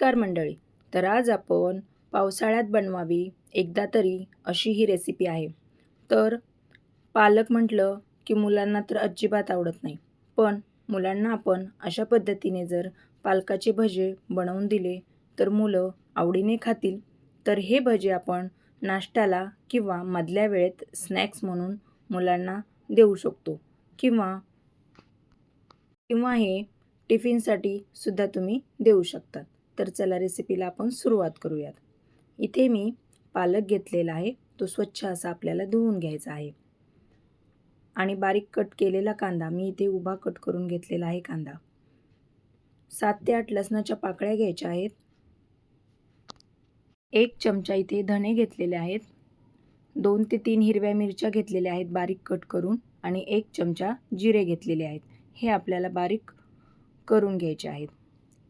नमस्कार मंडळी. तर आज आपण पावसाळ्यात बनवावी एकदा तरी अशी ही रेसिपी आहे. तर पालक म्हटलं की मुलांना तर अजिबात आवडत नाही. पण मुलांना आपण अशा पद्धतीने जर पालकाचे भजे बनवून दिले तर मुलं आवडीने खातील. तर हे भजे आपण नाश्त्याला किंवा मधल्या वेळेत स्नॅक्स म्हणून मुलांना देऊ शकतो. किंवा किंवा हे टिफिनसाठी सुद्धा तुम्ही देऊ शकतात. तर चला रेसिपीला आपण सुरुवात करूयात. इथे मी पालक घेतलेला आहे. तो स्वच्छ असा आपल्याला धुवून घ्यायचा आहे. आणि बारीक कट केलेला कांदा मी इथे उभा कट करून घेतलेला आहे कांदा. सात ते आठ लसणाच्या पाकळ्या घ्यायच्या आहेत. एक चमचा इथे धणे घेतलेले आहेत. दोन ते तीन हिरव्या मिरच्या घेतलेल्या आहेत बारीक कट करून आणि एक चमचा जिरे घेतलेले आहेत. हे आपल्याला बारीक करून घ्यायचे आहेत.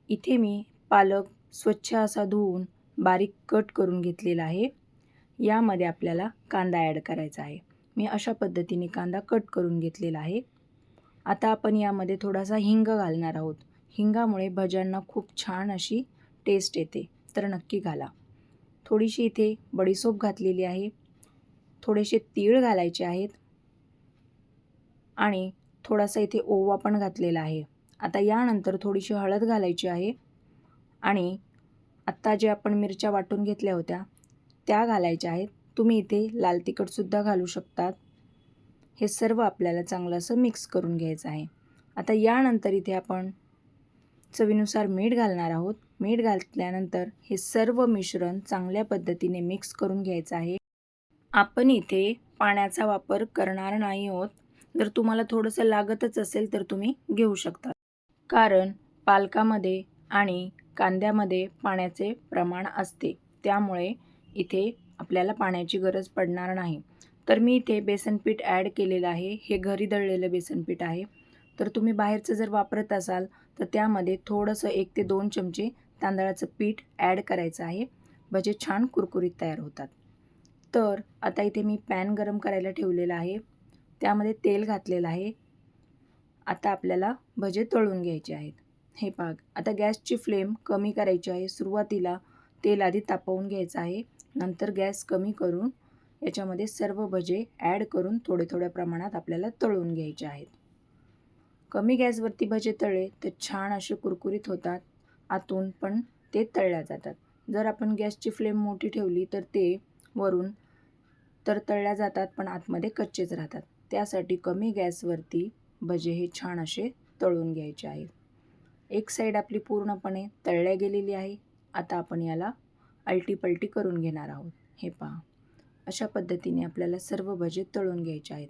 इथे मी पालक स्वच्छ असा धुवून बारीक कट करून घेतलेला आहे. यामध्ये आपल्याला कांदा ॲड करायचा आहे. मी अशा पद्धतीने कांदा कट करून घेतलेला आहे. आता आपण यामध्ये थोडासा हिंग घालणार आहोत. हिंगामुळे भज्यांना खूप छान अशी टेस्ट येते. तर नक्की घाला. थोडीशी इथे बडीसोप घातलेली आहे. थोडेसे तीळ घालायचे आहेत. आणि थोडासा इथे ओवा पण घातलेला आहे. आता यानंतर थोडीशी हळद घालायची आहे. आणि आत्ता जे आपण मिरच्या वाटून घेतल्या होत्या त्या घालायच्या आहेत. तुम्ही इथे लाल तिखटसुद्धा घालू शकतात. हे सर्व आपल्याला चांगलं असं मिक्स करून घ्यायचं आहे. आता यानंतर इथे आपण चवीनुसार मीठ घालणार आहोत. मीठ घातल्यानंतर हे सर्व मिश्रण चांगल्या पद्धतीने मिक्स करून घ्यायचं आहे. आपण इथे पाण्याचा वापर करणार नाही आहोत. जर तुम्हाला थोडंसं लागतच असेल तर तुम्ही घेऊ शकता. कारण पालकामध्ये आणि कांद्यामध्ये पाण्याचे प्रमाण असते. त्यामुळे इथे आपल्याला पाण्याची गरज पडणार नाही. तर मी इथे बेसन पीठ ॲड केलेलं आहे. हे घरी दळलेलं बेसन पीठ आहे. तर तुम्ही बाहेरचं जर वापरत असाल तर त्यामध्ये थोडंसं एक ते दोन चमचे तांदळाचं पीठ ॲड करायचं आहे. भजे छान कुरकुरीत तयार होतात. तर आता इथे मी पॅन गरम करायला ठेवलेलं आहे. त्यामध्ये तेल घातलेलं आहे. आता आपल्याला भजे तळून घ्यायचे आहेत. हे पाग आता गॅसची फ्लेम कमी करायची आहे. सुरुवातीला तेल आधी तापवून घ्यायचं आहे. नंतर गॅस कमी करून याच्यामध्ये सर्व भजे ॲड करून थोडे थोड्या प्रमाणात आपल्याला तळून घ्यायचे आहेत. कमी गॅसवरती भजे तळले तर छान असे कुरकुरीत होतात. आतून पण ते तळल्या जातात. जर आपण गॅसची फ्लेम मोठी ठेवली तर ते वरून तर तळल्या जातात पण आतमध्ये कच्चेच राहतात. त्यासाठी कमी गॅसवरती भजे हे छान असे तळून घ्यायचे आहेत. एक साईड आपली पूर्णपणे तळल्या गेलेली आहे. आता आपण याला अल्टीपल्टी करून घेणार आहोत. हे पहा. अशा पद्धतीने आपल्याला सर्व भजे तळून घ्यायचे आहेत.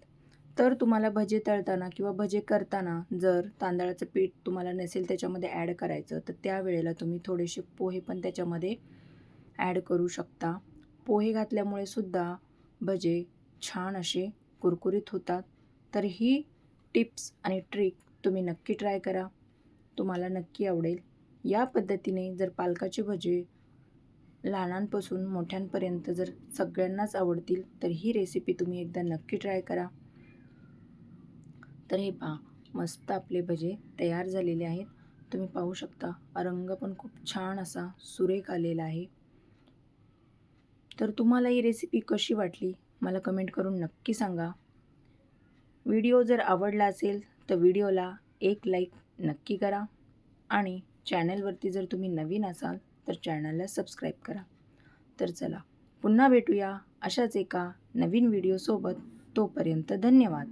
तर तुम्हाला भजे तळताना किंवा भजे करताना जर तांदळाचं पीठ तुम्हाला नसेल त्याच्यामध्ये ॲड करायचं तर त्यावेळेला तुम्ही थोडेसे पोहे पण त्याच्यामध्ये ॲड करू शकता. पोहे घातल्यामुळे सुद्धा भजे छान असे कुरकुरीत होतात. तर ही टिप्स आणि ट्रिक तुम्ही नक्की ट्राय करा. तुम्हाला नक्की आवडेल. या पद्धतीने जर पालकाचे भजे लहानांपासून मोठ्यांपर्यंत जर सगळ्यांनाच आवडतील तर ही रेसिपी तुम्ही एकदा नक्की ट्राय करा. तर हे पहा मस्त आपले भजे तयार झालेले आहेत. तुम्ही पाहू शकता रंग पण खूप छान असा सुरेख आलेला आहे. तर तुम्हाला ही रेसिपी कशी वाटली मला कमेंट करून नक्की सांगा. व्हिडिओ जर आवडला असेल तर व्हिडिओला एक लाईक नक्की करा. आणि चॅनलवरती जर तुम्ही नवीन असाल तर चॅनलला सबस्क्राईब करा. तर चला पुन्हा भेटूया अशाच एका नवीन व्हिडिओसोबत. तोपर्यंत धन्यवाद.